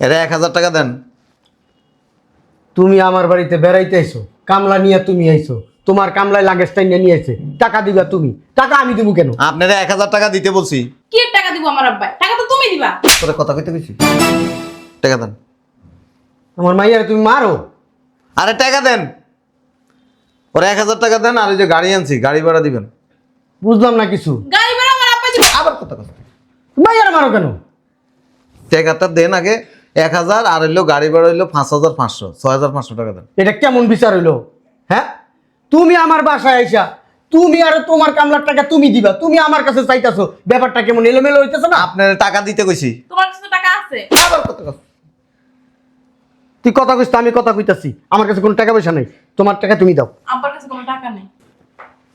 এরা এক হাজার টাকা দেন। তুমি আমার বাড়িতে বেড়াইতে আইছো কামলা নিয়ে তুমি আইছো তোমার কামলায় লাগেজ টাইনে নিয়ে আইছে টাকা দিবা তুমি টাকা আমি দিব কেন? আপনারা এক হাজার টাকা দিতে বলছি। কি টাকা দিব আমার আব্বাই টাকা তো তুমি দিবা। তোরা কথা কইতে গেছি টাকা দেন। আমার মাইয়ার তুমি মারো। আরে টাকা দেন। ওরা এক হাজার টাকা দেন আর ওই যে গাড়ি আনছি গাড়ি ভাড়া দিবেন। বুঝলাম না কিছু। গাড়ি ভাড়া আমার আব্বাই দিবে। আবার কথা কথা মাইয়ার মারো কেন? টাকাটা দেন আগে। এক হাজার আর হইল গাড়ি ভাড়া হইল পাঁচ হাজার পাঁচশো ছয় হাজার পাঁচশো টাকা দেন এটা কেমন বিচার হইল? হ্যাঁ? তুমি আমার বাসায় আইসা তুমি আর তোমার কামলার টাকা তুমি দিবা তুমি আমার কাছে চাইতাছো ব্যাপারটা কেমন এলোমেলো হইতেছে না? আপনার টাকা দিতে কইছি। তোমার কাছে টাকা আছে। আবার কথা তুই কথা কইস আমি কথা কইতাছি। আমার কাছে কোনো টাকা পয়সা নেই তোমার টাকা তুমি দাও। আব্বার কাছে কোনো টাকা নেই।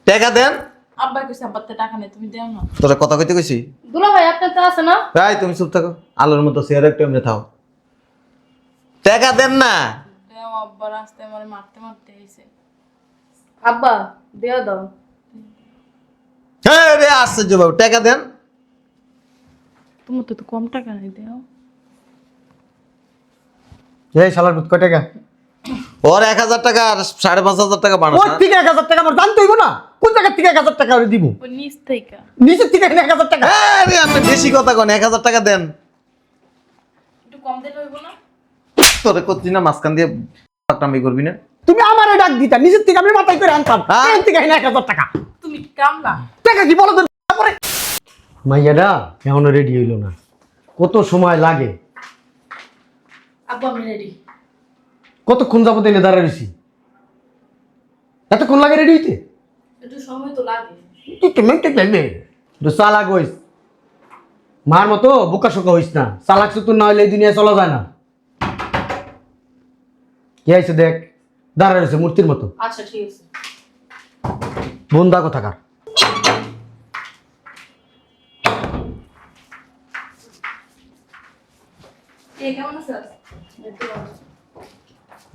টাকা দেন। আব্বাই কইছে আব্বার টাকা নেই তুমি দেও না। তোরা কথা কইতে কইছি। দুলা ভাই আপনার তো আছে না? ভাই তুমি চুপ থাকো। আলোর মতো চেয়ারে একটু এমনি থাও। টাকা দেন না। দেও আব্বার আমার মারতে মারতে আইছে আব্বা দেও দাও। হ্যাঁ রে আশ্চর্য বাবু টাকা দেন। তোমার তো তো কম টাকা নেই দেও। এই শালার বুত কয় টাকা? ওর এক হাজার টাকা আর সাড়ে পাঁচ হাজার টাকা থেকে এক হাজার টাকা আমার জানতে হইব না। কোন থেকে এক হাজার টাকা ওরে দিব? নিচ থেকে। নিচের থেকে এক হাজার টাকা। আপনি বেশি কথা কন এক হাজার টাকা দেন একটু কম দিলে হইব না তোরে করছি না মাঝখান দিয়ে পাকনামি করবি না? তুমি আমারে ডাক দিতা নিচের থেকে আমি মাথায় করে আনতাম। হ্যাঁ? এখান থেকে এক হাজার টাকা। তুমি কামলা। টাকা কি বলো তো? তারপরে মাইয়াডা এখনও রেডি হইল না। কত সময় লাগে? আব্বু আমি রেডি কতক্ষণ যাবত এনে দাঁড়া রয়েছি এতক্ষণ লাগে রেডি হইতে? একটু সময় তো লাগে। তুই কেমন টেক লাগবে একটু চালাক হইস। মার মতো বোকা শোকা হইস না। চালাক সুতুর না হইলে এই দুনিয়া চলা যায় না। কি আইছে দেখ? দাঁড়া রয়েছে মূর্তির মতো। আচ্ছা ঠিক আছে। বন্দা কোথাকার?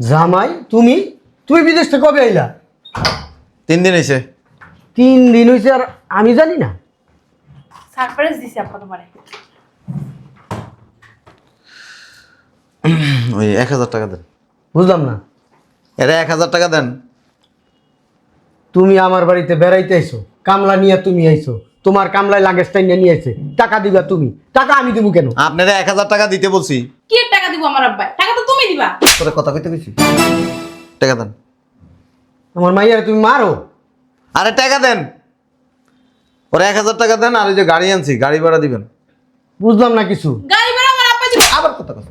জামাই তুমি? তুমি বিদেশ থেকে কবে আইলা? তিন দিন এসে তিন দিন হয়েছে আর আমি জানি না। সারপ্রাইজ দিছি তোমারে। ওই এক হাজার টাকা দেন। বুঝলাম না। এরা এক হাজার টাকা দেন। তুমি আমার বাড়িতে বেড়াইতে আইছো কামলা নিয়ে তুমি আইছো তোমার কামলায় লাগেজ টাইনে নিয়ে আইছে টাকা দিবা তুমি টাকা আমি দিব কেন? আপনারা এক হাজার টাকা দিতে বলছি। কি টাকা দিব আমার আব্বাই টাকা তো তুমি দিবা। তোরা কথা কইতে গেছি টাকা দেন। আমার মাইয়ার তুমি মারো। আরে টাকা দেন। ওরা এক হাজার টাকা দেন আর ওই যে গাড়ি আনছি গাড়ি ভাড়া দিবেন। বুঝলাম না কিছু। গাড়ি ভাড়া আমার আব্বাই দিবে। আবার কথা কথা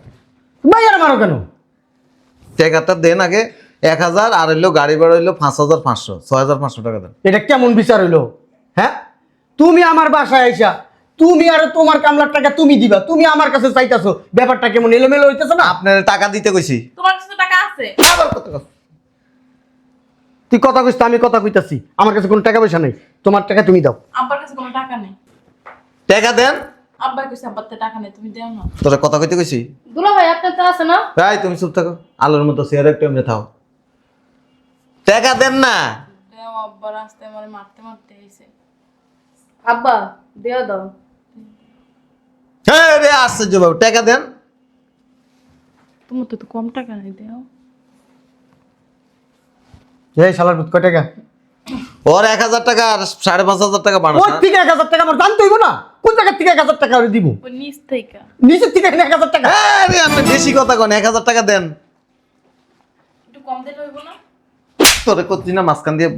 মাইয়ার মারো কেন? টাকাটা দেন আগে এক হাজার আর হইল গাড়ি ভাড়া হইল পাঁচ হাজার পাঁচশো ছয় হাজার পাঁচশো টাকা দেন। এটা কেমন বিচার হইল? হ্যাঁ? তুমি আমার বাসায় আইসা তুমি আর তোমার কামলার টাকা তুমি দিবা তুমি আমার কাছে চাইতাছো ব্যাপারটা কেমন এলোমেলো হইতেছে না? আপনারা টাকা দিতে কইছি। তোমার কাছে তো টাকা আছে। আবার কথা তুই কথা কইস আমি কথা কইতাছি। আমার কাছে কোনো টাকা পয়সা নেই তোমার টাকা তুমি দাও। আব্বার কাছে কোনো টাকা নেই। টাকা দেন। আব্বাই কইছে আব্বার টাকা নেই তুমি দেও না। তোরা কথা কইতে কইছি? দুলা ভাই আপনার তো আছে না? ভাই তুমি চুপ থাকো। আলোর মতো চেয়ারে একটু এমনি থাও টাকা দেন না। দেও আব্বার আসতে আমার মারতে মারতে আইছে। আব্বা দেও দাও। হ্যাঁ রে আশ্চর্য বাবু টাকা দেন। তোমার তো তো কম টাকা নেই দেও। এই শালার কয় টাকা? ওর এক হাজার টাকা আর সাড়ে পাঁচ হাজার টাকা বাড়াস ওর থেকে এক হাজার টাকা আমার জানতে হইব না। কোন জায়গার থেকে এক হাজার টাকা ওরে দিব নিচ থেকে। নিচের থেকে এক হাজার টাকা? হ্যাঁ রে আপনি বেশি কথা কন এক হাজার টাকা দেন। একটু কম দিলে হইব না? তোরে করছি না মাঝখান দিয়ে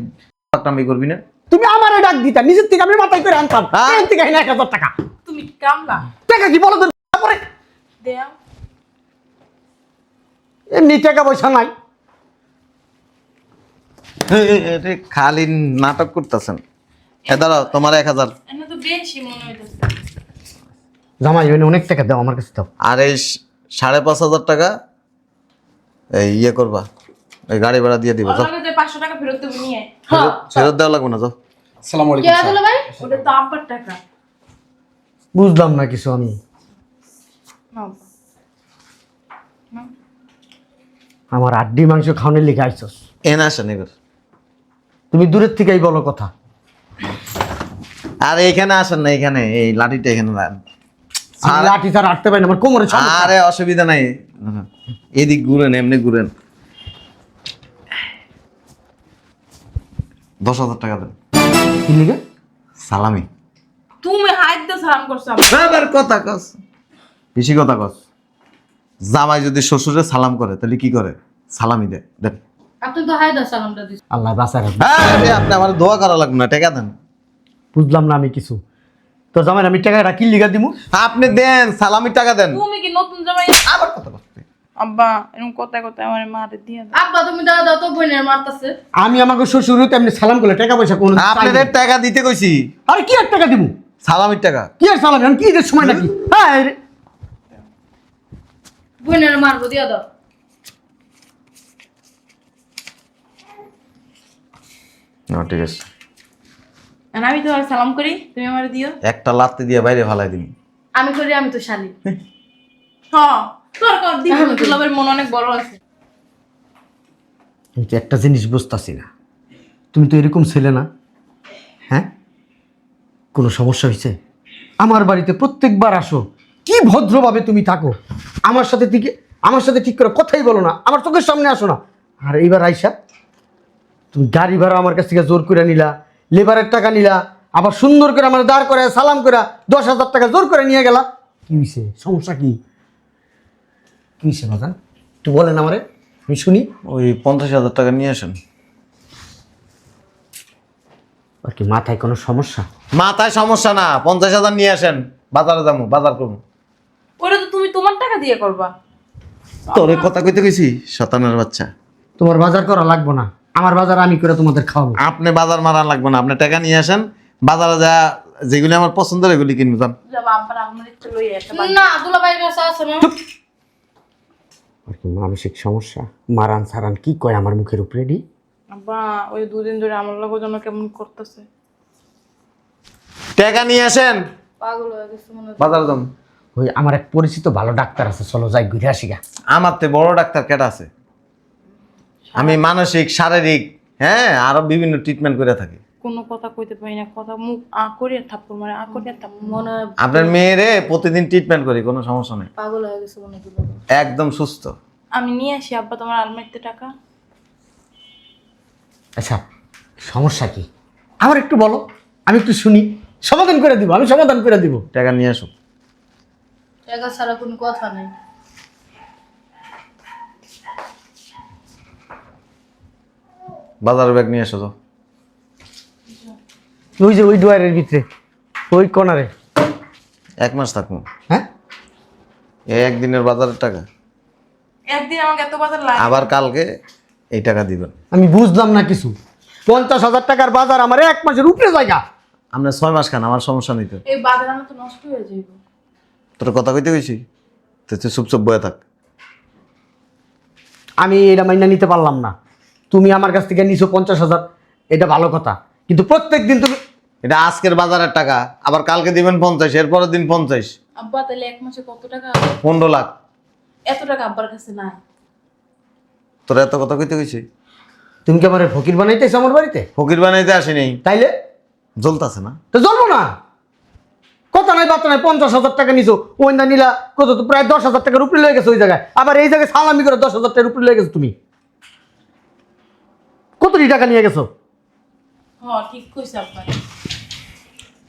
করবি না। তুমি আমারে ডাক দিতা নিচের থেকে আমি মাথায় করে আনতাম। হ্যাঁ? এখান থেকে এক হাজার টাকা। তুমি কামলা। টাকা কি বলো তো? তারপরে। দেও। এমনি টাকা পয়সা নাই। খালি নাটক করতেছেন। এ দাঁড়াও তোমার এক হাজার। বেশি মনে হইতেছে। জামাই ওখানে অনেক টাকা দাও আমার কাছে দাও। আর এই সাড়ে পাঁচ হাজার টাকা এই ইয়ে করবা এই গাড়ি ভাড়া দিয়ে দিবা যাও। পাঁচশো টাকা ফেরত দেবো নিয়ে ফেরত ফেরত দেওয়া লাগবে না যাও। আসসালামু আলাইকুম দুলা ভাই? ওটা তো আব্বার টাকা। বুঝলাম না কিছু আমি। না আব্বা। না। আমার আড্ডি মাংস খাওয়ানোর লিখে আইসস। এনে আসেন এবার। তুমি দূরের থেকেই বলো কথা। আর এখানে আসেন না এখানে এই লাঠিটা এখানে। আর- লাঠি ছাড়া হাঁটতে পারি না আমার কোমরে। আরে অসুবিধা নাই। এদিক ঘুরেন এমনি ঘুরেন। দশ হাজার টাকা দেন। সালামি। তুমি হাইট দিয়ে সালাম করছ। আবার কথা কস। বেশি কথা কস। জামাই যদি শ্বশুরে সালাম করে তাহলে কি করে? সালামি দেয় দেন। আপনি তো সালামটা আল্লাহ রাখবে। আপনি আমার দোয়া করা লাগবে না টাকা দেন। বুঝলাম না আমি কিছু। তো জামাই আমি টাকাটা কি লিগা দিমু। আপনি দেন সালামির টাকা দেন। তুমি কি নতুন জামাই আবার কথা কস আব্বা এরকম কথায় কথায় আমার মারে দিয়ে দাও। আব্বা তুমি দাও দাও তো বোনের মারতাছে। আমি আমাকে শ্বশুর হইতে এমনি সালাম করলে টাকা পয়সা কোনো আপনাদের টাকা দিতে কইছি। আরে কি আর টাকা দিমু? সালামির টাকা। কি আর সালাম? আমি কি ঈদের সময় নাকি? হ্যাঁ রে। বোনের মারবো দিয়া দাও। না ঠিক আছে। আর আমি তোমার সালাম করি তুমি আমার দিও। একটা লাত্তি দিয়ে বাইরে ফালাই দিন আমি করি আমি তো শালি। হ্যাঁ তোর কর দিবি দুলাবের মন অনেক বড় আছে। কিন্তু একটা জিনিস বুঝতেছি না। তুমি তো এরকম ছেলে না। হ্যাঁ? কোনো সমস্যা হয়েছে? আমার বাড়িতে প্রত্যেকবার আসো। কি ভদ্রভাবে তুমি থাকো। আমার সাথে ঠিক আমার সাথে ঠিক করে কথাই বলো না। আমার চোখের সামনে আসো না। আর এইবার আইসা তুমি গাড়ি ভাড়া আমার কাছ থেকে জোর করে নিলা। লেবারের টাকা নিলা আবার সুন্দর করে আমার দাঁড় করে সালাম করে দশ হাজার টাকা জোর করে নিয়ে গেলা। কি হয়েছে সমস্যা কি? কি হয়েছে বাজান? একটু বলেন আমারে আমি শুনি। ওই পঞ্চাশ হাজার টাকা নিয়ে আসেন। আর কি মাথায় কোনো সমস্যা? মাথায় সমস্যা না পঞ্চাশ হাজার নিয়ে আসেন বাজারে যাব বাজার করব। ওটা তো তুমি তোমার টাকা দিয়ে করবা। তোরে কথা কইতে কইছি শতানের বাচ্চা। তোমার বাজার করা লাগবে না। আমার বাজার আমি করে তোমাদের খাওয়াবো। আপনি বাজার মারা লাগবে না আপনি টাকা নিয়ে আসেন বাজারে যা যেগুলি আমার পছন্দের এগুলি কিনবো যান। না দুলা কাছে আছে না। আর কি মানসিক সমস্যা। মারান সারান কি কয় আমার মুখের উপরে ডি? আব্বা ওই দুদিন ধরে আমার লোক যেন কেমন করতেছে। টাকা নিয়ে আসেন। পাগল হয়ে গেছে মনে হয়। বাজারে যান। ওই আমার এক পরিচিত ভালো ডাক্তার আছে চলো যাই ঘুরে আসি গা। আমার তো বড় ডাক্তার কেটা আছে? আমি মানসিক শারীরিক হ্যাঁ আরও বিভিন্ন ট্রিটমেন্ট করে থাকি। কোনো কথা কইতে পারি না কথা মুখ আ করে থাপ্পড় মারে আ করে থাপ্পড় মনে আপনার মেয়েরে প্রতিদিন ট্রিটমেন্ট করি কোনো সমস্যা নেই। পাগল হয়ে গেছে মনে একদম সুস্থ। আমি নিয়ে আসি আব্বা তোমার আলমারিতে টাকা। আচ্ছা সমস্যা কি? আমার একটু বলো আমি একটু শুনি। সমাধান করে দিব আমি সমাধান করে দিব। টাকা নিয়ে আসুন। টাকা ছাড়া কোনো কথা নেই। বাজারের ব্যাগ নিয়ে এসো তো। ওই যে ওই ডোয়ারের ভিতরে ওই কর্নারে। এক মাস থাকব। হ্যাঁ? এই একদিনের বাজারের টাকা? একদিন আমাকে এত বাজার লাগে। আবার কালকে এই টাকা দিবেন। আমি বুঝলাম না কিছু। পঞ্চাশ হাজার টাকার বাজার আমার এক মাসের উপরে জায়গা। আপনার ছয় মাস খান আমার সমস্যা নেই তো। এই বাজার আমার তো নষ্ট হয়ে যাইব। তোর কথা কইতে কইছি? তো তুই চুপচাপ বয়ে থাক। আমি এটা মাইনা নিতে পারলাম না। তুমি আমার কাছ থেকে নিছো পঞ্চাশ হাজার এটা ভালো কথা। কিন্তু প্রত্যেক দিন তুমি এটা আজকের বাজারের টাকা আবার কালকে দিবেন পঞ্চাশ এরপরের দিন পঞ্চাশ। আব্বা তাহলে এক মাসে কত টাকা? পনেরো লাখ। এত টাকা আব্বার কাছে নাই। তোর এত কথা কইতে কইছি? তুমি কি আমার ফকির বানাইতেছো আমার বাড়িতে? ফকির বানাইতে আসিনি। তাইলে? জ্বলতাছে না। তো জ্বলবো না। কথা নাই বার্তা নাই পঞ্চাশ হাজার টাকা নিছো। ওই না নিলা কত তো প্রায় দশ হাজার টাকার উপরে লেগে গেছে ওই জায়গায়। আবার এই জায়গায় সালামি করে দশ হাজার টাকার উপরে লেগে গেছো তুমি। কতটি টাকা নিয়ে গেছো? ঠিক কইছে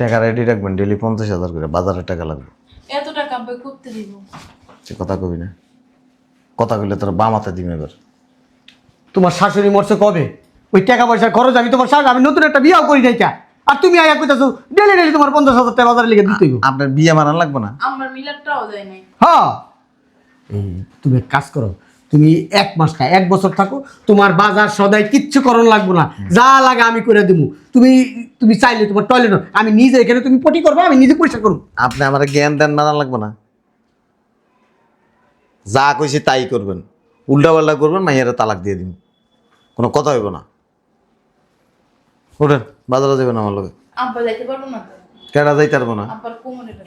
টাকা রেডি রাখবেন ডেলি পঞ্চাশ হাজার করে বাজারের টাকা লাগবে। এত টাকা আব্বা করতে দিব। সে কথা কবি না। কথা কইলে তোর বামাতে দিম এবার। তোমার শাশুড়ি মরছে কবে? ওই টাকা পয়সা খরচ আমি তোমার শাশুড়ি আমি নতুন একটা বিয়াও করি নাই কা। আর তুমি আয়া কইতাছো ডেলি ডেলি তোমার পঞ্চাশ হাজার টাকা বাজারে লেগে দিতেই আপনার বিয়ে মারান লাগবে না? আমার মিলারটাও দেয় নাই। হ্যাঁ এই তুমি এক কাজ করো তুমি এক মাস না এক বছর থাকো তোমার বাজার সদাই কিচ্ছু করণ লাগবো না। যা লাগে আমি করে দেবো তুমি তুমি চাইলে তোমার টয়লেট আমি নিজে এখানে তুমি পটি করব আমি নিজে পরিষ্কার করব। আপনি আমার জ্ঞান দেন মারান লাগবে না। যা কইছি তাই করবেন। উল্টা পাল্টা করবেন মাইয়ারে তালাক দিয়ে দিন কোনো কথা হইব না। ওঠেন বাজারে যাবেন আমার লোকে যাইতে পারব না।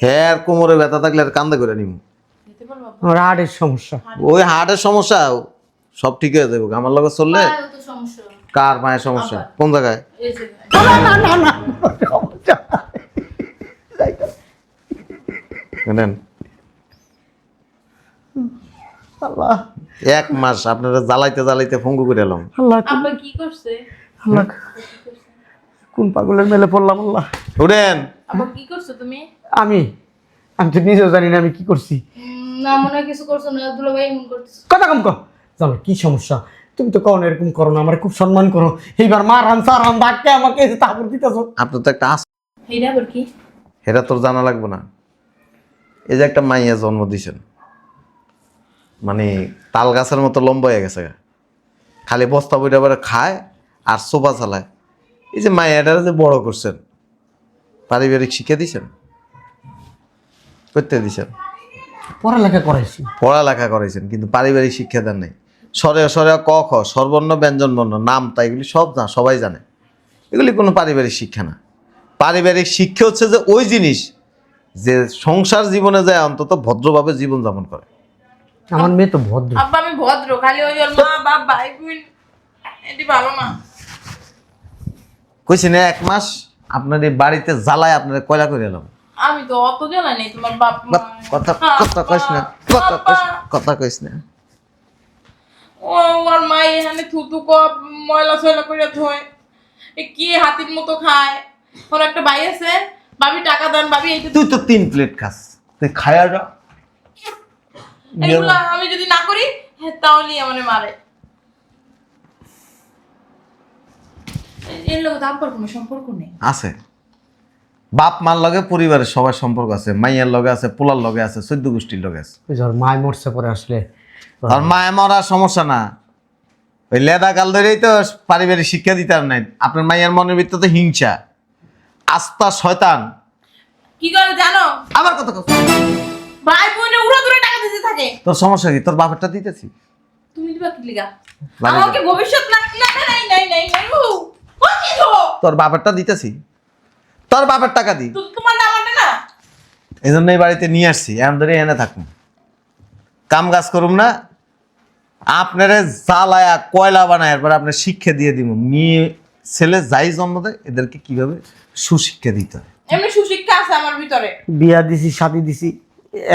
হ্যাঁ কোমরে ব্যথা থাকলে আর কান্দা করে নিম? আমার হার্টের সমস্যা। ওই হার্টের সমস্যা সব ঠিক হয়ে যাবে। আমার লগে চললে পায়েও তো সমস্যা। কার মায়ের সমস্যা? কোন জায়গায়? এই যে। না না না না সমস্যা নেন আল্লাহ। এক মাস আপনারা জ্বালাইতে জ্বালাইতে ফঙ্গু করে এলাম। আল্লাহ কোন- আব্বা কি করছে? আল্লাহ কোন পাগলের মেলে পড়লাম আল্লাহ। উঠেন আব্বা কি করছ তুমি? আমি আমি তো নিজেও জানি না আমি কি করছি। না মনে হয় কিছু করছ না দুলো এমন করতেছে। কথা কম কর জানো কি সমস্যা? তুমি তো কখন এরকম করো না আমার খুব সম্মান করো। এইবার ডাকতে আমাকে তারপর দিতেছ। আপনি তো একটা আস এইটা আবার কি? এটা তোর জানা লাগবে না। এই যে একটা মাইয়া জন্ম দিছেন। মানে তাল গাছের মতো লম্বা হয়ে গেছে খালি বস্তা বইটা আবার খায় আর সোফা চালায়। এই যে মাইয়াটারে যে বড় করছেন পারিবারিক শিক্ষা দিছেন? করতে দিছেন। পড়ালেখা করাইছি পড়ালেখা করাইছেন কিন্তু পারিবারিক শিক্ষা দেন নাই। স্বরে স্বরে ক খ সর্বর্ণ ব্যঞ্জন বর্ণ নাম তা এগুলি সব না সবাই জানে। এগুলি কোনো পারিবারিক শিক্ষা না। পারিবারিক শিক্ষা হচ্ছে যে ওই জিনিস যে সংসার জীবনে যায় অন্তত ভদ্রভাবে জীবনযাপন করে। আমার মেয়ে তো ভদ্র। আব্বা আমি ভদ্র খালি ওই ওর মা বাপ ভাই বোন এটি ভালো না। কইছি না এক মাস আপনার এই বাড়িতে জ্বালায় আপনার কয়লা করে এলাম আমি তো অত জানা নেই তোমার বাপ কথা কথা কইস না কথা কইস কথা কইস না। ও মা এখানে থুতু কপ ময়লা সয়লা করে ধোয়। কি হাতির মতো খায়? ওর একটা ভাই আছে ভাবি টাকা দেন ভাবি এইটা তুই তো তিন প্লেট খাস তুই খায়া এগুলো আমি যদি না করি হ্যাঁ তাহলেই আমার মারে। এর লোক আব্বার কোনো সম্পর্ক নেই। আছে। বাপ মার লগে পরিবারের সবার সম্পর্ক আছে মাইয়ার লগে আছে পোলার লগে আছে চোদ্দ গোষ্ঠীর লগে আছে ওই ধর মায় মরছে পরে আসলে আর মায়ে মরার সমস্যা না ওই লেদা কাল ধরেই তো পারিবারিক শিক্ষা দিতে আর নাই আপনার মাইয়ার মনের ভিতরে তো হিংসা আস্থা শয়তান কি করে জানো আমার কথা কও। ভাই বোনে উড়া দূরে টাকা দিতে থাকে তোর সমস্যা কি তোর বাপেরটা দিতেছি তুমি দিবা কি লিগা আমাকে ভবিষ্যৎ না না না, নাই নাই নাই নাই ও ও কি তোর বাপেরটা দিতেছি তোর বাপের টাকা দি। তোমার না এই জন্য এই বাড়িতে নিয়ে আসছি এমন ধরে এনে থাকুন কাম কাজ করুম না আপনারে জ্বালায়া কয়লা বানায় এরপর আপনার শিক্ষা দিয়ে দিব। মেয়ে ছেলে যাই জন্ম দেয় এদেরকে কীভাবে সুশিক্ষা দিতে হয়? এমনি সুশিক্ষা আছে আমার ভিতরে। বিয়া দিছি শাদি দিছি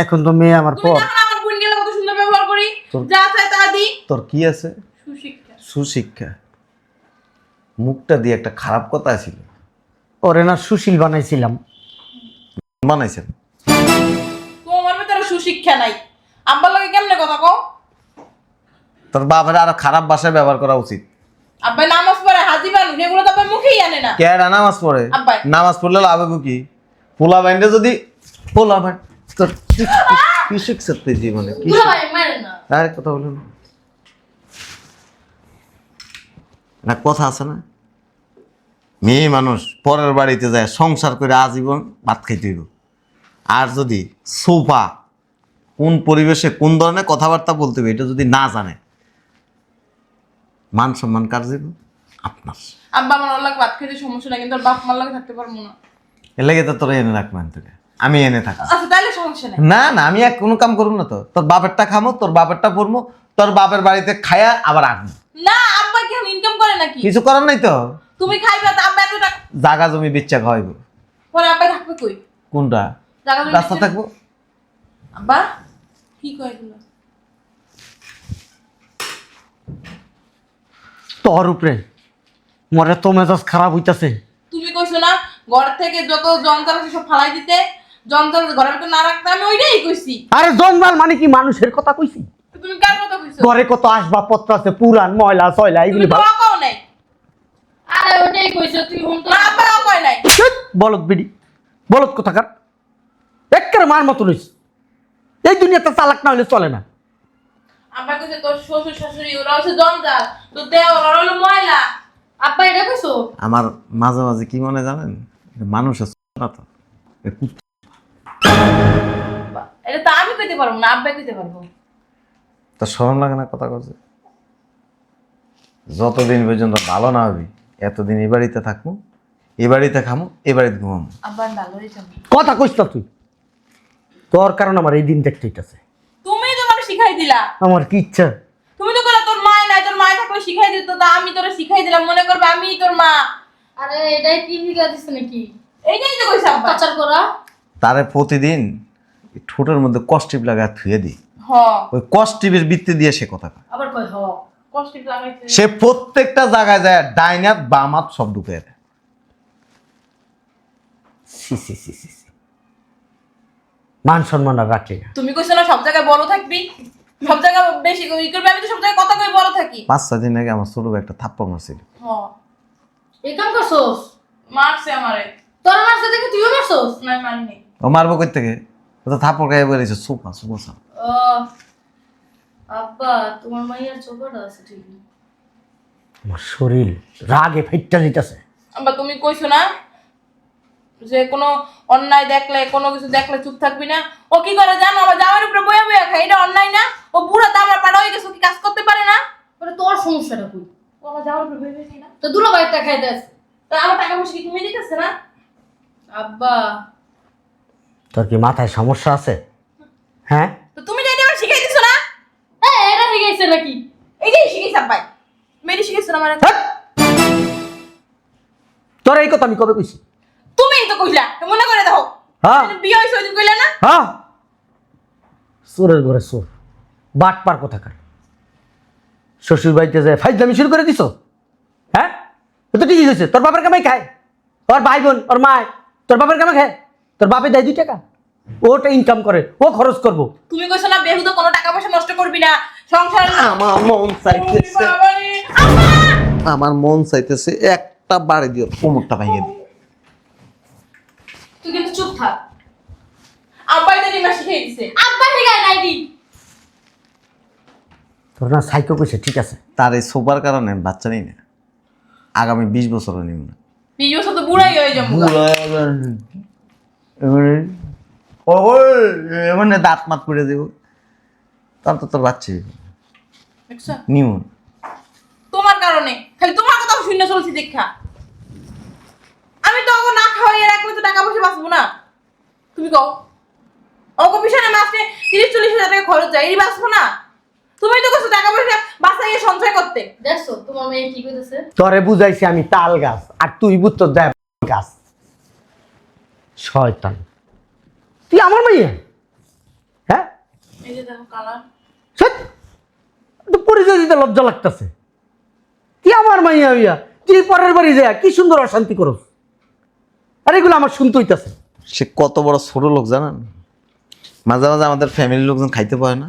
এখন তো মেয়ে আমার পর। আমার বোন গেলে কত সুন্দর ব্যবহার করি। যা চাই তা দি। তোর কি আছে? সুশিক্ষা। সুশিক্ষা। মুখটা দিয়ে একটা খারাপ কথা ছিল ওরে না সুশীল বানাইছিলাম। বানাইছেন? তোমার ভিতরে সুশিক্ষা নাই। আব্বার লগে কেমনে কথা কও? তোর বাপের আরও খারাপ ভাষায় ব্যবহার করা উচিত। আব্বাই নামাজ পড়ে হাজি মানুষ এগুলো তো আব্বাই মুখেই আনে না। কেডা নামাজ পড়ে? আব্বাই। নামাজ পড়লে লাভ হবে কি? পোলা বাইন্ডে যদি পোলা বাইন্ড তোর কি- শিখছে তুই জীবনে? কি আরে কথা বলুন। না কথা আছে না? মেয়ে মানুষ পরের বাড়িতে যায় সংসার করে আজীবন ভাত খাইতে হইব। আর যদি সোফা কোন পরিবেশে কোন ধরনের কথাবার্তা বলতে হবে এটা যদি না জানে মান সম্মান কার যাব আপনার। আব্বা আমার লাগে ভাত খেতে সমস্যা নাই কিন্তু বাপ মার লাগে থাকতে পারব না। এর লেগে তো তোরা এনে রাখবেন তোকে। আমি এনে থাকি। আচ্ছা তাহলে সমস্যা নাই। না না আমি এক কোনো কাম করুম না তো। তোর বাপেরটা খামো তোর বাপেরটা পড়ব তোর বাপের বাড়িতে খায়া আবার আসব। না আব্বা কি ইনকাম করে নাকি? কিছু করার নাই তো? তুমি খাইবা তা আব্বা এত টাকা জাগা জমি বিচ্ছা খাওয়াইবো। পরে আব্বা থাকবে কই? কোনটা? জায়গা জমি রাস্তা থাকব? আব্বা কি কয় এগুলো? তোর উপরে। মরে তো মেজাজ খারাপ হইতাছে। তুমি কইছো না ঘর থেকে যত জঞ্জাল আছে সব ফালাই দিতে। জঞ্জাল ঘরের ভিতরে না রাখতে আমি ওইটাই কইছি। আরে জঞ্জাল মানে কি মানুষের কথা কইছি? তুমি কার কথা কইছো? ঘরে কত আসবাবপত্র আছে পুরান ময়লা সয়লা এগুলি ভালো নাই। আরে ওটাই কইছো তুই হুন তো আব্বাও কয় নাই? ধ্যাৎ, বলদ বিড়ি। বলদ কোথাকার? একের মার মতো এই দুনিয়াতে চালাক না হলে চলে না। আব্বা কইছে তোর শ্বশুর শাশুড়ি ওরা হচ্ছে তো দেও ওরা হলো ময়লা। আব্বা এটা কইছো? আমার মাঝে মাঝে কি মনে জানেন? মানুষ আছে না তো? এ এটা তো আমি কইতে পারব না আব্বা কইতে পারব। তোর সরম লাগে না কথা কথা যতদিন পর্যন্ত ভালো না হবি এতদিন এই বাড়িতে থাকব এ বাড়িতে খামো এ বাড়িতে ভালোই কথা কইস না তুই। তোর কারণ আমার এই দিন দেখতে হইতাছে। তুমি তো মানে শিখাই দিলা। আমার কি ইচ্ছা? তুমি তো কইলা তোর মা নাই তোর মা থাকলে শিখাই দিত তা আমি তোরে শিখাই দিলাম মনে করবে আমি তোর মা। আরে এটাই কি দিছে নাকি? এইটাই তো কইছে আব্বা। পাচার করা। তারে প্রতিদিন এই ঠোঁটের মধ্যে কষ্টিপ লাগায় থুয়ে দিই। হ। ওই কস টিভির বৃত্তি দিয়ে সে কথা আবার কয় হ। সে প্রত্যেকটা জায়গায় যায় ডাইনাত বামাত সব ঢুকে দেয় সি সি সি সি সি। মান সম্মান আর রাখলি না। তুমি কইছো না সব জায়গায় বড় থাকবি? সব জায়গায় বেশি ই করবি আমি তো সব জায়গায় কথা কই বড় থাকি। পাঁচ ছয় দিন আগে আমার ছোট একটা থাপ্পড় মারছিল। হ। এই কাম করছোস? মারছে আমারে। তোর মারছে দেখে তুইও মারছোস? না মারিনি। ও মারবো কই থেকে? ও তো থাপ্পড় খাইয়ে বেরিয়েছে সোফা সোফা সাপ। ও। আব্বা তোমার মাইয়ার চোখটা আছে ঠিকই আমার শরীর রাগে ফেটটা দিতেছে। আবার তুমি কইছো না যে কোনো অন্যায় দেখলে কোনো কিছু দেখলে চুপ থাকবি না? ও কি করে জানো? আমার জামার উপরে বয়া বয়া খায় এটা অন্যায় না? ও বুড়া দামরা পাড়া হয়ে গেছে ও কি কাজ করতে পারে না? ওটা তোর সমস্যাটা কই? ও আমার জামার উপরে বয়া বয়া খায় না। তো দুলো বাইরটা খাইতে আছে। তা আমার টাকা পয়সা কি কমে দিতেছে না? আব্বা। তোর কি মাথায় সমস্যা আছে? হ্যাঁ? তো তুমি যাই আমার শিখাই শিখাইছে নাকি এই যে শিখাইছ আব্বাই। মেয়েটি শিখাইছো না আমার হ্যাট! তোর এই কথা আমি কবে কইছি? তুমিই তো কইলা মনে করে দেখো। হ্যাঁ। বিয়ে হয়েছে ওই দিন কইলা না? হ্যাঁ। চোরের ঘরে চোর। বাট পার কোথাকার? শ্বশুর বাড়িতে যায় ফাইজলামি শুরু করে দিছ? হ্যাঁ? এ তো ঠিকই হয়েছে। তোর বাপের কামাই খায়। ওর ভাই বোন ওর মা তোর বাপের কামাই খায়। তোর বাপে দেয় দুই টাকা। ওটা ইনকাম করে ও খরচ করব। তুমি কইছো না বেহুদা কোনো টাকা পয়সা নষ্ট করবি না। সংসার আমার মন চাইতেছে আমার মন চাইতেছে একটা বাড়ি দিও কোমরটা ভেঙে দিই। তুই কিন্তু চুপ থাক। আব্বাই তো রিমা শিখাই দিছে। আব্বা শিখায় নাইটি তোর না সাইকো কইছে ঠিক আছে। তার এই কারণে বাচ্চা নেই না। আগামী বিশ বছরও নিব না। বিয়ে বছর তো বুড়াই হয়ে যাব। দাঁত মাত করে দেবো। তার তো তোর বাচ্চা। নিউ। তোমার কারণে। খালি তোমার কথা শূন্য চলছি দেখা আমি তো ওকে না খাওয়াইয়ে রাখলে তো টাকা পয়সা বাঁচবো না। তুমি কও। ওকে পিছনে মাসে তিরিশ চল্লিশ হাজার টাকা খরচ যায় এই বাঁচবো না। তুমি তো কিছু টাকা পয়সা বাঁচাইয়ে সঞ্চয় করতে। দেখছ তোমার মেয়ে কি কইতেছে? তোরে বুঝাইছি আমি তাল গাছ আর তুই বুঝতো দেয় গাছ। শয়তান। তুই আমার মাইয়া হ্যাঁ এই যে দেখো কালার সৎ তো পরিচয় দিতে লজ্জা লাগতেছে। তুই আমার মাইয়া হইয়া তুই পরের বাড়ি যা কি সুন্দর অশান্তি করস। আর এগুলো আমার শুনতে হইতাছে। সে কত বড় ছোট লোক জানেন? মাঝে মাঝে আমাদের ফ্যামিলির লোকজন খাইতে পারে না।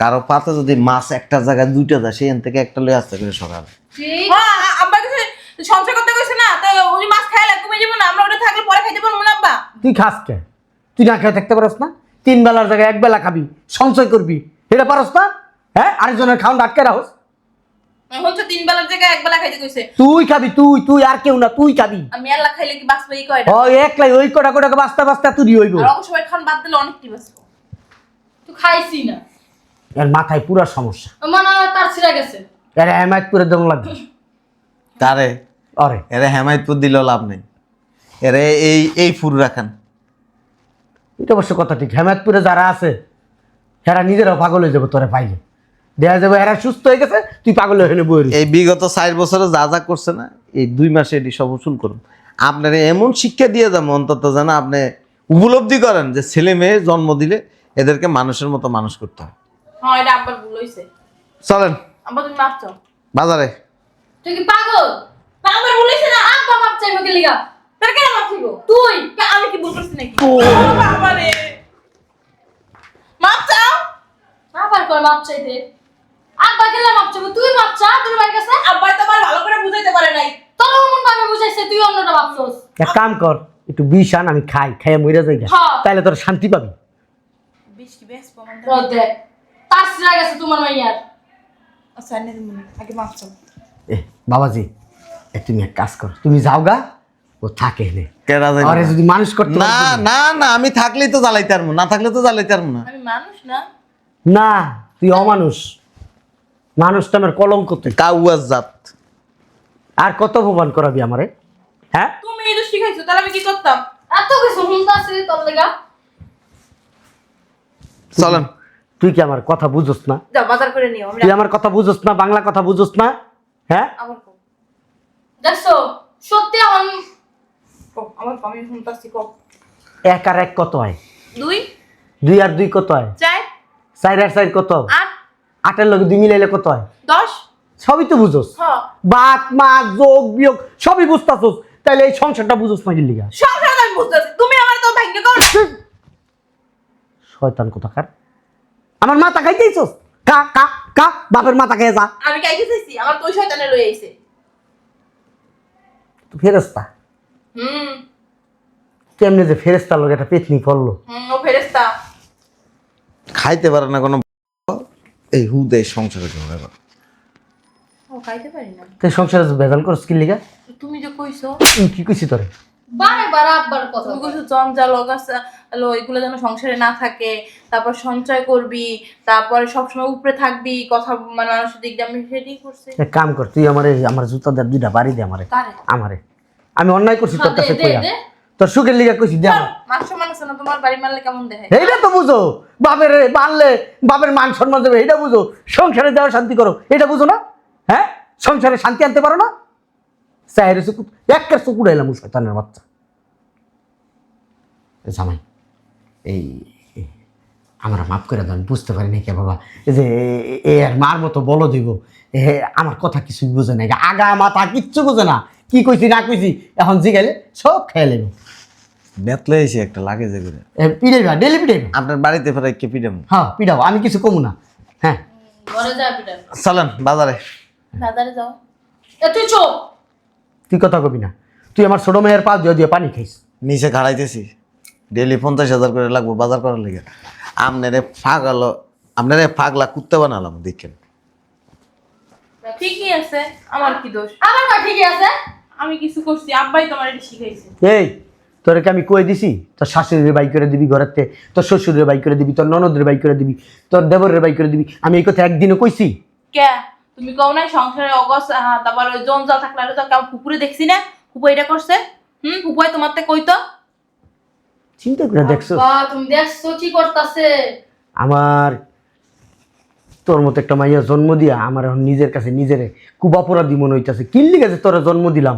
কারও পাতে যদি মাছ একটা জায়গায় দুইটা যায় সেখান থেকে একটা লয়ে আসতে করে সকালে। ঠিক। হ্যাঁ আব্বা কিছু সঞ্চয় করতে কইছে না তাই ওই মাছ খাইলে কমে যাব না। আমরা ওটা থাকলে পরে খাইতে পারব না আব্বা। তুই খাস কে? তুই না খেয়ে থাকতে পারস না? তিন বেলার জায়গায় এক বেলা খাবি সঞ্চয় করবি। এটা পারস না? হ্যাঁ আরেকজনের খাওয়ান আটকে রাখস। এখন তো তিন বেলার জায়গায় এক বেলা তুই খাবি তুই তুই আর কেউ না তুই খাবি। আমি আল্লাহ খাইলে কি বাঁচবে এই কয়টা? ওই একলাই ওই কটা কটা বাস্তা বাস্তা তুই হইব। আর অবশ্য খান বাদ দিলে অনেকটি বাঁচবো। তুই খাইছি না। এর মাথায় পুরা সমস্যা। মনে তার ছিঁড়া গেছে। এর হেমায়ত করে দম লাগবে। তারে? অরে এরে হেমায়তপুর দিলেও লাভ নেই। এরে এই এই ফুল রাখান এটা অবশ্য কথা ঠিক। হেমায়তপুরে যারা আছে এরা নিজেরাও পাগল হয়ে যাবে তোরে পাইলে। দেখা যাবে এরা সুস্থ হয়ে গেছে তুই পাগল হয়ে বই এই বিগত চার বছরে যা যা করছে না এই দুই মাসে এটি সব উসুল করুন। আপনার এমন শিক্ষা দিয়ে যাব অন্তত যেন আপনি উপলব্ধি করেন যে ছেলে মেয়ে জন্ম দিলে এদেরকে মানুষের মতো মানুষ করতে হয়। হ্যাঁ এটা আব্বার ভুল হইছে। চলেন। আব্বা মাপ চাও। বাজারে। তুই কি পাগল? না? তার কেন তুই? আমি কি ভুল করছি নাকি? ও। মাপ চাও? আবার কর মাপ চাইতে? আব্বা গেলে মাপ চাইব? তুই মাপ চা তোর বাড়ির কাছে? আব্বার তো আমার ভালো করে বুঝাইতে পারে নাই। তোর অমন ভাবে বুঝাইছে তুই অন্যটা ভাবছস এক কাম কর একটু বিষ আন আমি খাই খাইয়ে মরে যাই। তাহলে তোর শান্তি পাবি। বিশ কি বেশ প্রমাণ ও তার ছিঁড়া গেছে তোমার মাইয়ার। আচ্ছা আগে মাপ চাও। এ বাবাজি তুমি এক কাজ কর তুমি যাও গা। ও থাকে জানি আরে যদি মানুষ করতে না না। না না আমি থাকলেই তো জ্বালাইতে পারব না থাকলে তো জ্বালাইতে পারব না। আমি মানুষ না। না তুই অমানুষ। মানুষটা আমার কলঙ্ক তুই। কাউয়াজ জাত। আর কত অপমান করাবি আমারে? হ্যাঁ? তুমি এই তো শিখাইছো তাহলে আমি কি করতাম? এত কিছু হুমতাছে তোর লেগা। চলেন। তুই কি আমার কথা বুঝোস না? যাও বাজার করে নিও আমি তুই আমার কথা বুঝোস না বাংলা কথা বুঝোস না? হ্যাঁ? আমার কো দেখছ সত্যি আমার আমার কো আমি শুনতাছি কো। এক আর এক কত হয়? দুই? দুই আর দুই কত হয়? চার? চার আর চার কত? আট? আটের লগে দুই মিলাইলে কত হয়? দশ? সবই তো বুঝোস। বাত মা যোগ বিয়োগ সবই বুঝতাছোস। তাইলে এই সংসারটা বুঝোস না লিগা। সংসার আমি বুঝতেছি। তুমি আমার তো ভাগ্য কর শয়তান কোথাকার? আমার মাথা খাইতেইছস? কা কা কা বাপের মাথা খেয়ে যা। আমি চাইছি। আমার তো শয়তানে লই আইছে। তো ফেরেস্তা। কেমনে যে ফেরেস্তার লগে একটা পেতনি পড়ল ফেরেস্তা খাইতে পারে না কোনো এই হুদে সংসারে জমে এবার। ও খাইতে পারি না। তুই সংসারে যে বেজাল কি লিগা? তুমি যে কইছো। কি কইছি তোরে? বারে বার আব্বার কথা। তুমি জঞ্জাল এগুলো যেন সংসারে না থাকে তারপর সঞ্চয় করবি তারপরে সবসময় উপরে থাকবি কথা মানে মানুষের দিক দিয়ে আমি সেটাই করছি। কাম কর তুই আমারে আমার জুতা দে দুইটা বাড়ি দে আমারে। আমারে। আমি অন্যায় করছি তোর হ্যাঁ, কাছে কইয়া। তোর সুখের লিগা কইছি দে। মাংস মানুষ না তোমার বাড়ি মারলে কেমন দেখে এইটা তো বুঝো। বাপের মারলে বাপের মান সম্মান দেবে এটা বুঝো। সংসারে যাওয়া শান্তি করো। এটা বুঝো না? হ্যাঁ? সংসারে শান্তি আনতে পারো না? চাহের চুকু একের চুকুর এলাম শয়তানের বাচ্চা। জামাই এই আমরা মাফ করে দেন বুঝতে পারি না কে বাবা। যে এ- আর মার মতো বলো দিব আমার কথা কিছুই বোঝে না আগা মাথা কিচ্ছু বোঝে না। কি কইছি না কইছি এখন জিগাইলে সব খেয়ে নেবে বেতলে এসে একটা লাগে যে করে। পিড়াইবা ডেলি পিড়াইবা? আপনার বাড়িতে ফেরাই কে পিডাম? হ্যাঁ পিড়াও আমি কিছু কমু না। হ্যাঁ। ঘরে যা পিটা চলেন বাজারে। বাজারে যাও। এ তুই চোখ তুই কথা কবি না? তুই আমার ছোট মেয়ের পা দিয়ে দিয়ে পানি খাইস। নিচে খাড়াইতেছি। ডেলি পঞ্চাশ হাজার করে লাগবো বাজার করার লেগে। আপনারে ফাগলো আপনারে ফাগলা কুত্তে বানালাম দেখেন। ঠিকই আছে আমার কি দোষ? আমার ঠিকই আছে? আমি কিছু করছি আব্বাই তোমার এটা শিখাইছে। এই তোরে কি আমি কয়ে দিছি? তোর শাশুড়ির বাই করে দিবি ঘরেতে তোর শ্বশুরের বাই করে দিবি তোর ননদের বাই করে দিবি তোর দেবরের বাই করে দিবি। আমি এই কথা একদিনও কইছি। কে? তুমি কও নাই সংসারে অগস হ্যাঁ তারপর ওই জঞ্জাল থাকলে তো কেমন পুকুরে দেখছি না? ফুপু এটা করছে? হুম ফুপুয়াই তোমার তে? কইতো চিন্তা করে দেখছ। বা তুমি দেখছ কি করতাছে? আমার তোর মতো একটা মাইয়া জন্ম দিয়া আমার এখন নিজের কাছে নিজেরে কুবাপরাধি মনে হইতাছে। কিনলি গেছে তোরা জন্ম দিলাম?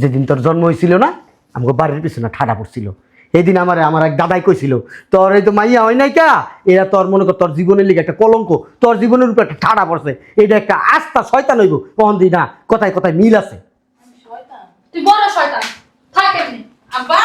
যেদিন তোর জন্ম হয়েছিল না আমাকে বাড়ির পিছনে ঠাডা পড়ছিল। এদিন আমার আমার এক দাদাই কইছিল, তোর এই তো মাইয়া হয় নাই কা? এরা তোর মনে কর তোর জীবনের লিগে একটা কলঙ্ক, তোর জীবনের উপর একটা ঠাডা পড়ছে। এটা একটা আস্থা শয়তান হইব। কখন দি না, কথায় কথায় মিল আছে। তুই বড় শয়তান, থাক এমনি। আব্বা